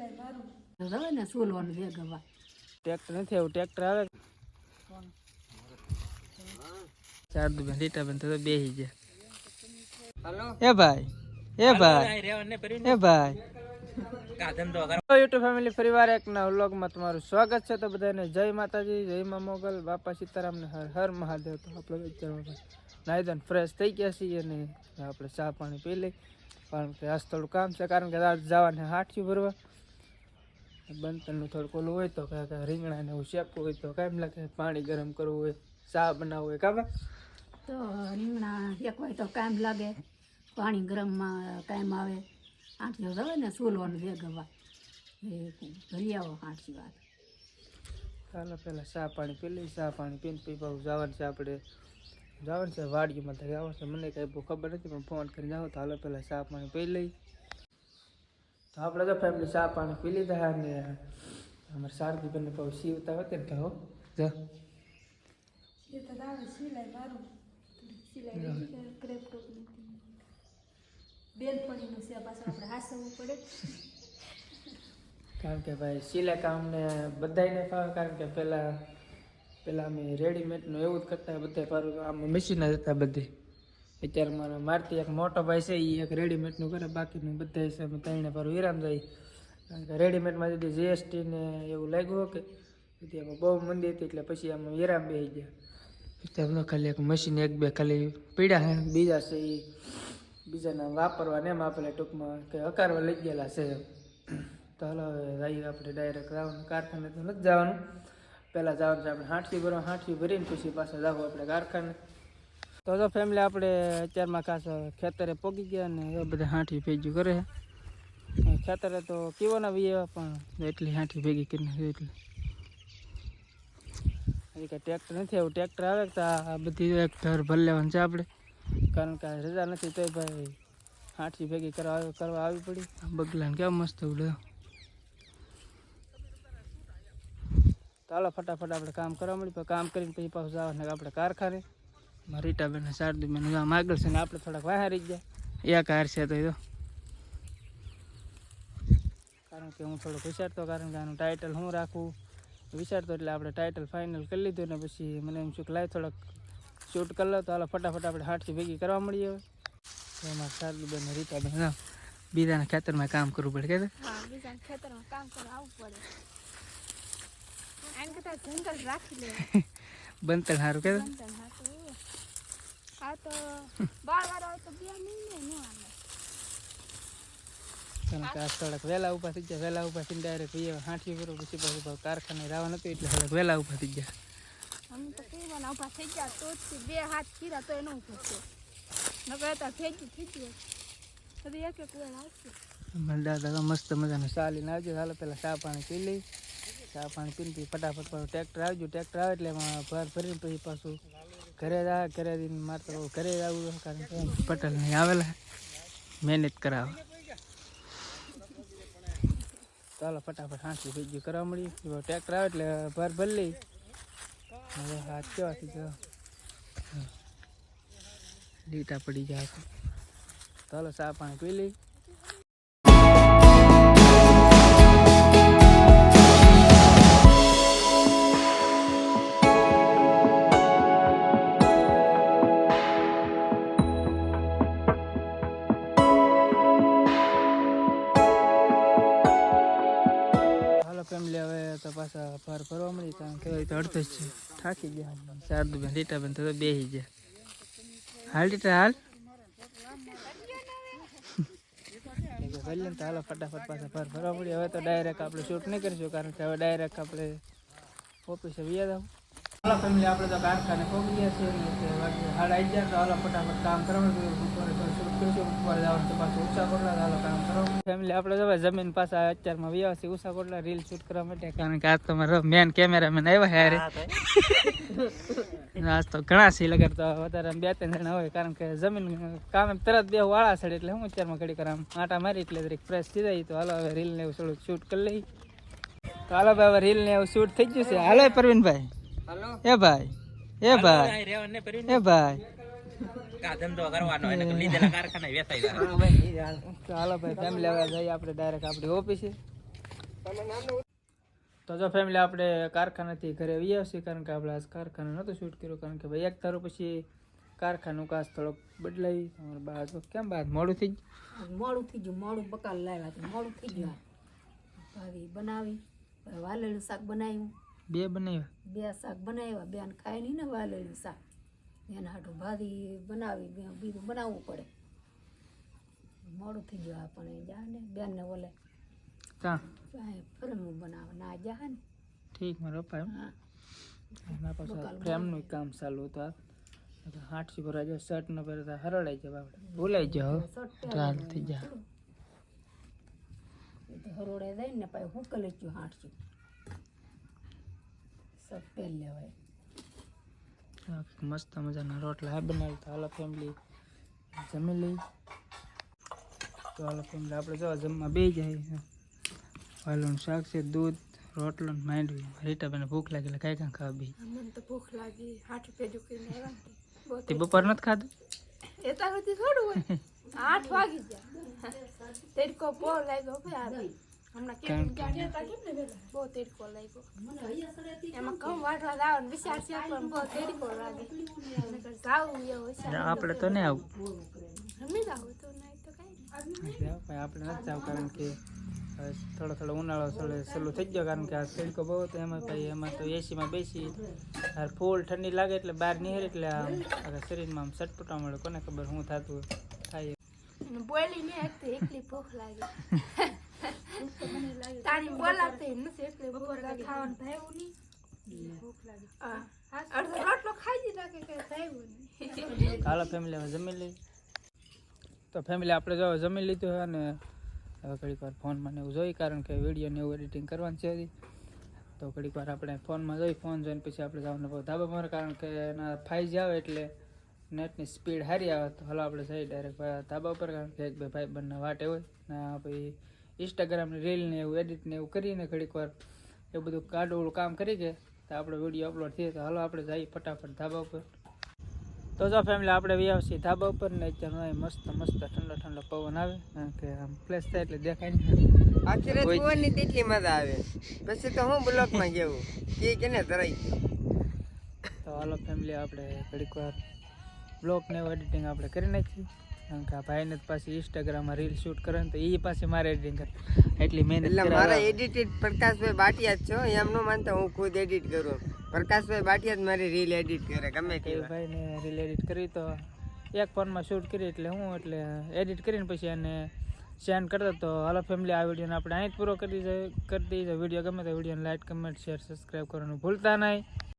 હવે ને સોલવાનું વેગ ટ્રેક્ટર નથી આવું ટ્રેક્ટર આવે. ચાર દુ બેન લીટા બંધ તો બેસી ગયા. એ ભાઈ એ ભાઈ એ ભાઈ. યુટ્યુબ ફેમિલી ફરીવાર એક ના વ્લોગમાં તમારું સ્વાગત છે. તો બધાને જય માતાજી જય મા મોગલ બાપા સીતારામ ને હર હર મહાદેવ. તો આપણે નાહી ફ્રેશ થઈ ગયા છીએ અને આપણે ચા પાણી પી લઈ. કારણ કે આજ થોડું કામ છે કારણ કે આજ જવાને હાથથી ભરવા. બંતનનું થોડુંક ઓલું હોય તો કાંઈક રીંગણા ને એવું શેકવું હોય તો કાંઈ એમ લાગે પાણી ગરમ કરવું હોય ચા બનાવવું હોય કાં તો રીંગણા શેકવાય તો કામ લાગે પાણી ગરમમાં કામ આવે. આઠ હવે ને સોલવાનું હવા એ ભરી આવો આઠી વાત ચાલો પહેલાં ચા પાણી પી લઈ ચા પાણી પીને પી પાછું જવાનું છે આપણે. જવાનું છે વાડીમાં. તો જવાનું છે. મને કાંઈ બહુ ખબર નથી પણ ફોન કરીને જાઓ તો હાલો પહેલાં ચા પાણી પી લઈ આપણે તો ફેમિલી ચા પાણી પી લીધા અને અમારે શારદી બેનને પાછું સીવતા હોય ને તો હો જો. કારણ કે ભાઈ સિલાઈ કામને બધાને ફાવે કારણ કે પહેલાં પેલા અમે રેડીમેડનું એવું જ કરતા બધા પારું આમ મશીન જ હતા બધી. અત્યારે મારે મારતી એક મોટો ભાઈ છે એ એક રેડીમેડનું કરે, બાકીનું બધા છે, અમે ત્રણે પર વિરામ જાય. કારણ કે રેડીમેડમાં যদি જીએસટી ને એવું લાગ્યું કે તેથી એમાં બહુ મંદી હતી, એટલે પછી આમાં વિરામ બે ગયા. અત્યારે ખાલી એક મશીન એક બે ખાલી પીડા હે, બીજા છે એ બીજાના વાપરવા ને એમ આપેલા ટૂંકમાં કે હકારવા લઈ ગયેલા છે તો હાલો જઈએ આપણે ડાયરેક્ટ જવાનું, કારખાને તો નથી જવાનું. પહેલાં જવાનું છે આપણે હાંઠથી ભરવા હાંઠથી ભરીને પછી પાછા જવું આપણે કારખાને. તો જો ફેમિલી આપણે અત્યારમાં ખાસ ખેતરે પોગી ગયા ને એ બધા હાંઠી ભેગી કરે છે. ખેતરે તો કેવો ના વીએ પણ એટલી હાંઠી ભેગી કરી નાખી એટલી. કાંઈ ટ્રેક્ટર નથી, આવું ટ્રેક્ટર આવે તો આ બધી એક ઘર ભર લેવાનું છે આપણે. કારણ કે રજા નથી તો ભાઈ હાંઠી ભેગી કરવા કરવા આવી પડી. બગલાને કેવા મસ્ત ઉડે ચાલો ફટાફટ આપણે કામ કરવા મળ્યું કામ કરીને પછી પાછું જવાનું આપણે કારખાને. રીટાબેન ને શારદીબેન આમ આગળ છે ને આપણે થોડાક વાહારી ગયા. એક હાર છે તો એ કારણ કે હું થોડોક વિચારતો કારણ કે આનું ટાઇટલ હું રાખું. વિચારતો એટલે આપણે ટાઇટલ ફાઇનલ કરી લીધું ને પછી મને એમ શું કે લાય થોડોક શૂટ કરી લો તો હાલો ફટાફટ આપણે હાથથી ભેગી કરવા મળીએ હવે. એમાં શારદીબેન ને રીટાબેન બીજાના ખેતરમાં કામ કરવું પડે કે ખેતરમાં કામ કરવા આવવું પડે. જંગલ રાખી લે બંતણ સારું કે જંગલ હા તો એવું. આ તો બાર વાર આવે તો બે મહિને ન આવે. કારણ કે આ થોડાક વહેલા ઊભા થઈ ગયા વહેલા ઊભા થઈને ડાયરેક્ટ વીએ હાંઠી કરો પછી પાછું કારખાને રાવા નતું એટલે સડક વહેલા ઊભા થઈ ગયા. અમે તો પીવાના ઊભા થઈ ગયા તો જ બે હાથ કીરા તો એનો ઊભો છે નકર તો ભેગી થઈ ગયું હવે એક એક વેળ આવશે. દાદા મસ્ત મજાનું ચાલીને આવજો. હાલો પહેલાં ચા પાણી પી લઈ. ચા પાણી પીને પછી ફટાફટ પાછું ટ્રેક્ટર આવજો. ટ્રેક્ટર આવે એટલે એમાં ભર ભરીને પછી પાછું ઘરે જ આવે, ઘરે જઈને ઘરે જ આવું કારણ કે પટેલ નહીં આવેલા. મહેનત કરાવે. ચાલો ફટાફટ હાંસી ભેગી કરવા મળી ટ્રેક્ટર આવે એટલે ભર ભરી લઈ હવે હાથ કેવાથી જો. લીટા પડી જાય ચાલો ચા પાણી પી લઈ પાછા ફાર ફરવા મળી કારણ કે તો અડધો છે. થાકી ગયા ચાર બેન લીટા બેન તો બેસી ગયા. હાલ લીટા હાલ? ભલે તો હાલો ફટાફટ પાછા ફાર ફરવા મળી હવે તો ડાયરેક્ટ આપણે શૂટ નહીં કરીશું કારણ કે હવે ડાયરેક્ટ આપણે ઓફિસે વ્યા જાવ હાલો ફેમિલી આપણે તો કારખાને પહોંચી ગયા છીએ. તે હાલ આવી ગયા તો હાલો ફટાફટ કામ કરવાનું છે. બપોરે તો કરીશું બપોરે જવાનું તો પાછું ઉષા કોટલા હાલો કામ કરવાનું ફેમિલી આપણે તો જમીન પાછા અત્યારમાં વ્યા છે ઉષા કોટલા રીલ શૂટ કરવા માટે. કારણ કે આજ મારો મેન કેમેરામેન આવ્યા યારે આજ તો ઘણા સી લગર તો વધારે બે ત્રણ જણા હોય કારણ કે જમીન કામ તરત બે વાળા સડે એટલે હું અત્યારમાં ઘડી કરામ આટા મારી એટલે જરીક ફ્રેશ થઈ જાય. તો હાલો હવે રીલ ને એવું થોડુંક શૂટ કરી લઈ તો હાલો ભાઈ હવે રીલ ને એવું શૂટ થઈ ગયું છે. હાલો પરવીનભાઈ. એ ભાઈ એ ભાઈ એ ભાઈ. તો હાલો. ભાઈ ફેમિલી હવે જઈએ આપણે ડાયરેક્ટ આપણી ઓફિસે તો જો ફેમિલી આપણે કારખાનાથી ઘરે આવી આવશે કારણ કે આપણે આજ કારખાનું નહોતું શૂટ કર્યું કારણ કે ભાઈ એક તારો પછી કારખાનું કાચ થોડોક બદલાવી અમારે બહાર તો કેમ બહાર મોડું થઈ ગયું? મોડું થઈ ગયું મોડું બકાલ લાવ્યા તો મોડું થઈ ગયું. ભાવી બનાવી વાલેલું શાક બનાવ્યું. બે બનાવ્યા? બે શાક બનાવ્યા બેન ખાય નહીં ને વાલેલું શાક. બેન હાટું ભાજી બનાવી બીજું બનાવવું પડે. મોડું થઈ ગયું આપણે જા ને બેનને ઓલે. ત્યાં ફરમું બનાવે ના જા ને. ઠીક મારો પપ્પા હા. એના પાછા પ્રેમનું કામ ચાલુ હતું હાટસી ભરાઈ જાય શર્ટ ન પહેરતા હરડાઈ જાય આપણે. ભૂલાઈ જાઓ ચાલ થઈ જાય હરોડે જાય ને પછી હું કલે છું પહેલ લેવાય. મસ્ત મજાના રોટલા હા બનાવી તો હાલો ફેમિલી જમી લઈ તો હાલો ફેમિલી આપણે જો જમવા બે જાય વાલોનું શાક છે દૂધ રોટલો માંડવી. રીટાબેને ભૂખ લાગી એટલે કાંઈ કાંઈ ખાવા બી મને તો ભૂખ લાગી. આઠ રૂપિયા કરીને આવ્યા ને. બહુ તે બપોર નથી ખાધું? એ તો થોડું હોય. આઠ વાગી ગયા. તેડકો પો લાગ્યો ભાઈ હમણાં કેમ ગયા હતા કેમ ને વહેલા? બહુ તેડકો લાગ્યો. એમાં કમ વાટવા જવાનો વિચાર છે પણ બહુ તેડકો લાગે. નકર એવો વિચાર આપણે તો નહીં આવું. રમી જાવું તો નહીં તો કઈ આપણે નથી જવું કારણ કે થોડો થોડો ઉનાળો ચાલુ થઈ ગયો કારણ કે આ તડકો બહુ તો એમાં ભાઈ એમાં તો એસીમાં બેસી. આ ફૂલ ઠંડી લાગે એટલે બહાર નીકળે એટલે આમ આખા શરીરમાં આમ સટપટા મળે. કોને ખબર શું થતું થાય બોલી ને એકલી ભૂખ લાગે. તારી બોલાતી નથી એટલે લાગે ખાવાનું ભાવ્યું નહીં. ભૂખ લાગે. હા. અડધો રોટલો ખાઈ દીધા કે કઈ ભાવ્યું નહીં? હાલો ફેમિલી હવે જમી લઈ તો ફેમિલી આપણે જો જમી લીધું હોય અને હવે ઘડીક વાર ફોનમાં ને એવું જોઈ કારણ કે વીડિયો ને એવું એડિટિંગ કરવાનું છે તો ઘડીક વાર આપણે ફોનમાં જોઈ ફોન જોઈને પછી આપણે જવાનું બહુ ધાબા પર કારણ કે એના ફાઈવ આવે એટલે નેટની સ્પીડ સારી આવે. તો હાલો આપણે જઈએ ડાયરેક્ટ ધાબા ઉપર કારણ કે એક બે ભાઈ બંને વાટે હોય. ને પછી ઇન્સ્ટાગ્રામની રીલ ને એવું એડિટ ને એવું કરીને ઘડીક વાર એ બધું કાઢવું કામ કરી કે તો આપણો વીડિયો અપલોડ થઈએ તો હાલો આપણે જઈએ ફટાફટ ધાબા ઉપર. તો જો ફેમિલી આપણે વ્યાવસી ધાબા ઉપર ને અત્યારે મસ્ત મસ્ત ઠંડો ઠંડો પવન આવે. કે આમ પ્લેસ થાય એટલે દેખાય ને આખરે જોવાની તેટલી મજા આવે. પછી તો હું બ્લોકમાં જેવું કે કેને તરાઈ તો હાલો ફેમિલી આપણે ઘડીક વાર બ્લોક ને એવું એડિટિંગ આપણે કરી નાખીએ. કારણ કે આ ભાઈને જ પાછી ઇન્સ્ટાગ્રામમાં રીલ શૂટ કરે ને તો એ પાછી મારે એડિટિંગ કરે. એટલી મહેનત એટલે મારે એડિટેડ પ્રકાશભાઈ બાટિયા જ છો એમ ન માનતા હું ખુદ એડિટ કરું. પ્રકાશભાઈ બાટિયા જ મારી રીલ એડિટ કરે ગમે તે ભાઈને રીલ એડિટ કરી તો એક ફોનમાં શૂટ કરી એટલે હું એટલે એડિટ કરીને પછી એને સેન્ડ કરતો તો હાલો ફેમિલી આ વિડીયોને આપણે અહીં જ પૂરો કરી કરી દઈએ. વીડિયો ગમે તો વિડીયોને લાઇક કમેન્ટ શેર સબસ્ક્રાઈબ કરવાનું ભૂલતા નહીં.